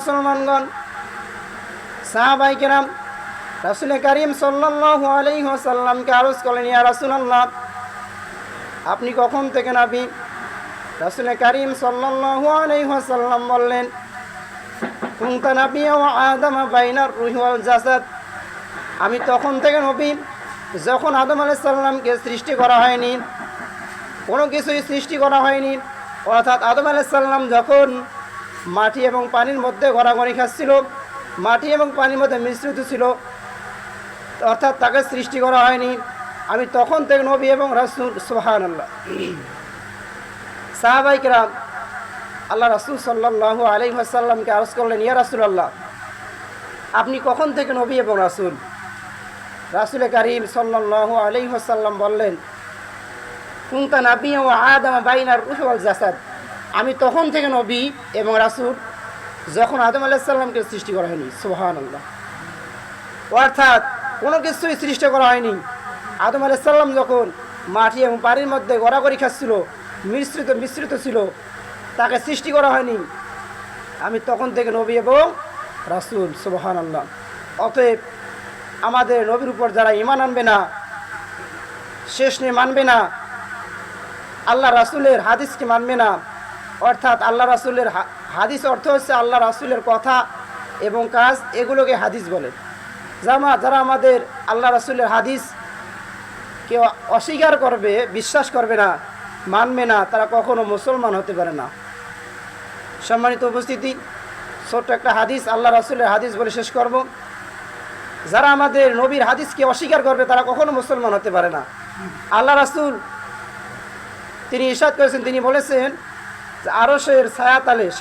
মুসলমানগণ সাহাবাই কেরাম রাসুল করিম সাল্লাহ আলাইসাল্লামকে আরজ করলেন, ইয়া রাসুলাল্লাহ, আপনি কখন থেকে নাবি? রাসুল করিম সাল্লাহ আলাইসাল্লাম বললেন, কুন্তা নাবি ও আদমা বাইনার রুহিওয়াল জাসাদ। আমি তখন থেকে নবী, যখন আদম আলাইসাল্লামকে সৃষ্টি করা হয়নি, কোনো কিছুই সৃষ্টি করা হয়নি, অর্থাৎ আদম আলাইসাল্লাম যখন মাটি এবং পানির মধ্যে ঘোরাঘুরি খাচ্ছিল। মাটি এবং পানির মধ্যে মিশ্রিত ছিল। অর্থাৎ তাকে সৃষ্টি করা হয়নি। আমি তখন থেকে নবী এবং রাসুল সুহান আল্লাহ সাহাবাইকরাম আল্লাহ রাসুল সাল্লাহ আলী আসাল্লামকে আরজ করলেন, ইয়া রাসুল আল্লাহ আপনি কখন থেকে নবী এবং রাসুল? রাসুল করিম সাল্লাহ আলী আসাল্লাম বললেন, কুন্তা নাবি ও আদম বাইনার রুহুল জাসাদ। আমি তখন থেকে নবী এবং রাসুল যখন আদম আলাহিসাল্লামকে সৃষ্টি করা হয়নি সোহান আল্লাহ অর্থাৎ কোনো কিছুই সৃষ্টি করা হয়নি। আদম আলাহিসাল্লাম যখন মাটি এবং বাড়ির মধ্যে গড়াগড়ি খাচ্ছিল, মিশ্রিত মিশ্রিত ছিল, তাকে সৃষ্টি করা হয়নি। আমি তখন থেকে নবী এবং রাসুল সোহান আল্লাহ অতএব আমাদের নবীর উপর যারা ইমান আনবে না, শেষ নিয়ে মানবে না, আল্লাহ রাসুলের হাদিসকে মানবে না অর্থাৎ আল্লাহ রাসুলের হাদিস অর্থ হচ্ছে আল্লাহ রাসুলের কথা এবং কাজ এগুলোকে হাদিস বলে। জামা যারা আমাদের আল্লাহ রাসুলের হাদিস কেউ অস্বীকার করবে, বিশ্বাস করবে না, মানবে না, তারা কখনো মুসলমান হতে পারে না। সম্মানিত উপস্থিতি, ছোট্ট একটা হাদিস, আল্লাহ রাসুলের হাদিস বলে শেষ করব। যারা আমাদের নবীর হাদিসকে অস্বীকার করবে, তারা কখনো মুসলমান হতে পারে না। আল্লাহ রাসুল তিনি ইসাদ করেছেন, তিনি বলেছেন যে আরসের ছায়াতালে